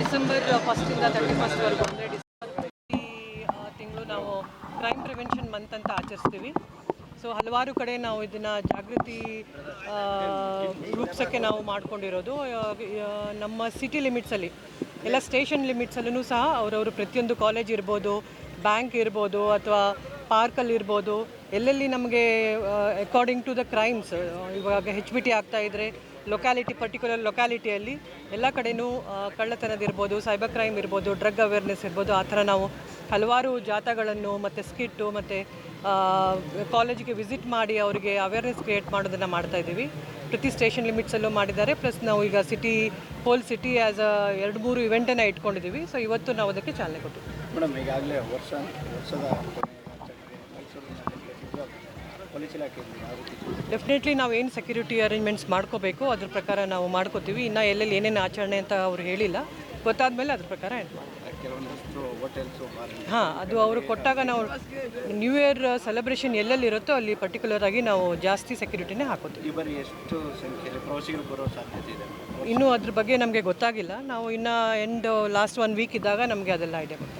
December ಫಸ್ಟಿಂದ thirty ಫಸ್ಟ್ವರೆಗೂ ಅಂದರೆ December ತಿಂಗಳು ನಾವು ಕ್ರೈಮ್ ಪ್ರಿವೆನ್ಷನ್ ಮಂತ್ ಅಂತ ಆಚರಿಸ್ತೀವಿ. ಸೊ ಹಲವಾರು ಕಡೆ ನಾವು ಇದನ್ನು ಜಾಗೃತಿ ರೂಪಿಸೋಕ್ಕೆ ನಾವು ಮಾಡ್ಕೊಂಡಿರೋದು. ನಮ್ಮ ಸಿಟಿ ಲಿಮಿಟ್ಸಲ್ಲಿ ಎಲ್ಲ ಸ್ಟೇಷನ್ ಲಿಮಿಟ್ಸಲ್ಲೂ ಸಹ ಅವರವರು ಪ್ರತಿಯೊಂದು ಕಾಲೇಜ್ ಇರ್ಬೋದು ಬ್ಯಾಂಕ್ ಇರ್ಬೋದು, ಅಥವಾ ಪಾರ್ಕಲ್ಲಿ ಇರ್ಬೋದು, ಎಲ್ಲೆಲ್ಲಿ ನಮಗೆ ಅಕಾರ್ಡಿಂಗ್ ಟು ದ ಕ್ರೈಮ್ಸ್ ಇವಾಗ ಹೆಚ್ ಬಿ ಟಿ ಆಗ್ತಾ ಇದ್ದರೆ ಲೊಕ್ಯಾಲಿಟಿ ಪರ್ಟಿಕ್ಯುಲರ್ ಲೊಕ್ಯಾಲಿಟಿಯಲ್ಲಿ ಎಲ್ಲ ಕಡೆಯೂ ಕಳ್ಳತನದಿರ್ಬೋದು ಸೈಬರ್ ಕ್ರೈಮ್ ಇರ್ಬೋದು ಡ್ರಗ್ ಅವೇರ್ನೆಸ್ ಇರ್ಬೋದು, ಆ ಥರ ನಾವು ಹಲವಾರು ಜಾಥಾಗಳನ್ನು ಮತ್ತು ಸ್ಕಿಟ್ಟು ಮತ್ತು ಕಾಲೇಜಿಗೆ ವಿಸಿಟ್ ಮಾಡಿ ಅವರಿಗೆ ಅವೇರ್ನೆಸ್ ಕ್ರಿಯೇಟ್ ಮಾಡೋದನ್ನು ಮಾಡ್ತಾ ಇದ್ದೀವಿ. ಪ್ರತಿ ಸ್ಟೇಷನ್ ಲಿಮಿಟ್ಸಲ್ಲೂ ಮಾಡಿದ್ದಾರೆ ಪ್ಲಸ್ ನಾವು ಈಗ ಸಿಟಿ ಹೋಲ್ ಸಿಟಿ ಆ್ಯಸ್ ಅ ಎರಡು ಮೂರು ಇವೆಂಟನ್ನು ಇಟ್ಕೊಂಡಿದ್ದೀವಿ. ಸೊ ಇವತ್ತು ನಾವು ಅದಕ್ಕೆ ಚಾಲನೆ ಕೊಟ್ಟಿದ್ದೀವಿ. ಮೇಡಮ್, ಈಗಾಗಲೇ ವರ್ಷ, ವರ್ಷದ ಪೊಲೀಸ್ ಇಲಾಖೆಯಲ್ಲಿ ಡೆಫಿನೆಟ್ಲಿ ನಾವು ಏನು ಸೆಕ್ಯೂರಿಟಿ ಅರೇಂಜ್ಮೆಂಟ್ಸ್ ಮಾಡ್ಕೋಬೇಕು ಅದ್ರ ಪ್ರಕಾರ ನಾವು ಮಾಡ್ಕೋತೀವಿ. ಇನ್ನು ಎಲ್ಲೆಲ್ಲಿ ಏನೇನು ಆಚರಣೆ ಅಂತ ಅವ್ರು ಹೇಳಿಲ್ಲ. ಗೊತ್ತಾದ ಮೇಲೆ ಅದ್ರ ಪ್ರಕಾರ ಎಂಟ್ ಮಾಡ್ತೀವಿ. ಹಾಂ ಅದು ಅವರು ಕೊಟ್ಟಾಗ ನಾವು ನ್ಯೂ ಇಯರ್ ಸೆಲೆಬ್ರೇಷನ್ ಎಲ್ಲೆಲ್ಲಿ ಇರುತ್ತೋ ಅಲ್ಲಿ ಪರ್ಟಿಕ್ಯುಲರ್ ಆಗಿ ನಾವು ಜಾಸ್ತಿ ಸೆಕ್ಯೂರಿಟಿನೇ ಹಾಕೋತೀವಿ. ಈ ಬಾರಿ ಎಷ್ಟು ಸಂಖ್ಯೆಯಲ್ಲಿ ಪ್ರವಾಸಿಗರು ಬರೋ ಸಾಧ್ಯತೆ ಇದೆ? ಇನ್ನೂ ಅದ್ರ ಬಗ್ಗೆ ನಮಗೆ ಗೊತ್ತಾಗಿಲ್ಲ. ನಾವು ಇನ್ನು ಎಂಡ್ ಲಾಸ್ಟ್ ಒನ್ ವೀಕ್ ಇದ್ದಾಗ ನಮಗೆ ಅದೆಲ್ಲ ಐಡಿಯಾ ಗೊತ್ತಾಗುತ್ತೆ.